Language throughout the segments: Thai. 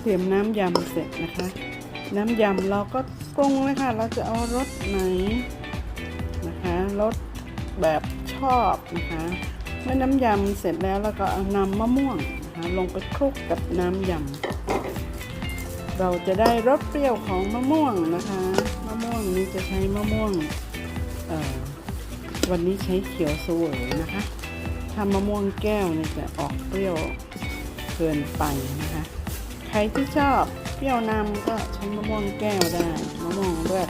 เตรียมน้ำยำเสร็จนะคะ น้ำยำเราก็ปรุงเลยค่ะ เราจะเอารสไหนนะคะรสแบบชอบนะคะเมื่อน้ำยำเสร็จแล้วเราก็เอานำมะม่วงนะคะลงไปคลุกกับน้ำยำเราจะได้รสเปรี้ยวของมะม่วงนะคะ มะม่วงนี้จะใช้มะม่วงวันนี้ใช้เขียวสวยนะคะถ้ามะม่วงแก้วเนี่ยจะออกเปรี้ยวเกินไปนะคะ ใครที่ชอบเปรี้ยวนำก็ใช้มะม่วงแก้วได้มะม่วงด้วย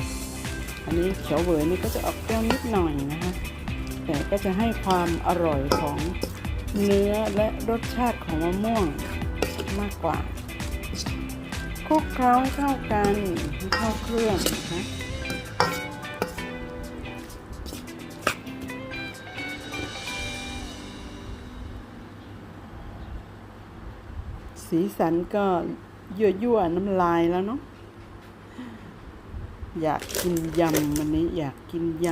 อันนี้เขียวเบยนี่ก็จะออกเปรี้ยวนิดหน่อยนะคะแต่ก็จะให้ความอร่อยของเนื้อและรสชาติของมะม่วงมากกว่าคลุกเคล้าเข้ากันเข้าเครื่องนะคะ สีสันก็ยั่วยั่วๆน้ำลายแล้วเนาะอยากกินยำวันนี้อยากกินย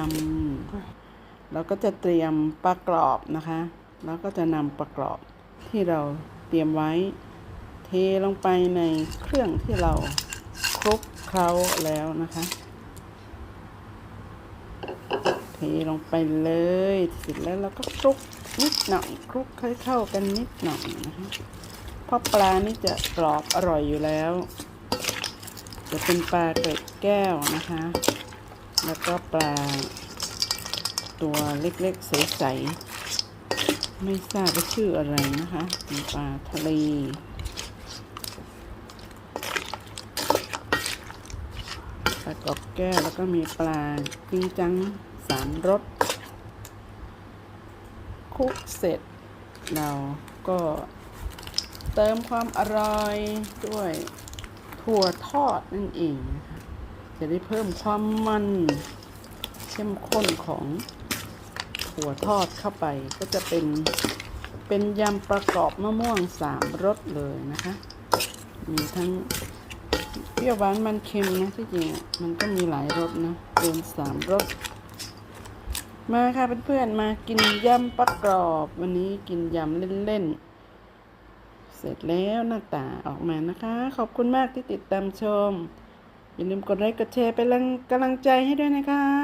ำเราก็จะเตรียมปลากรอบนะคะ แล้วก็จะนำปลากรอบที่เราเตรียมไว้ เทลงไปในเครื่องที่เราคลุกเคล้าแล้วนะคะ เทลงไปเลยเสร็จแล้วเราก็คลุกนิดหน่อยคลุกให้เข้ากันนิดหน่อยนะคะ เพราะปลานี่จะกรอบอร่อยอยู่แล้ว จะเป็นปลาเกล็ดแก้วนะคะ แล้วก็ปลา ตัวเล็กๆใสๆไม่ทราบว่าชื่ออะไรนะคะเป็นปลาทะเลปลากรอบแก้วแล้วก็มีปลาจริงจังสามรสคุกเสร็จเราก็ เติมความอร่อยด้วยถั่วทอดนั่นเองนะคะจะได้เพิ่มความมันเข้มข้นของถั่วทอดเข้าไปก็จะเป็นเป็นยำประกอบมะม่วงสามรสเลยนะคะ มีทั้งเปรี้ยวหวานมันเค็มนะที่จริงมันก็มีหลายรสนะรวมสามรสมาค่ะเพื่อนๆมากินยำปลากรอบ วันนี้กินยำเล่นๆ เสร็จแล้วหน้าตาออกมานะคะ ขอบคุณมากที่ติดตามชม อย่าลืมกดไลค์กดแชร์เป็นกำลังใจให้ด้วยนะคะ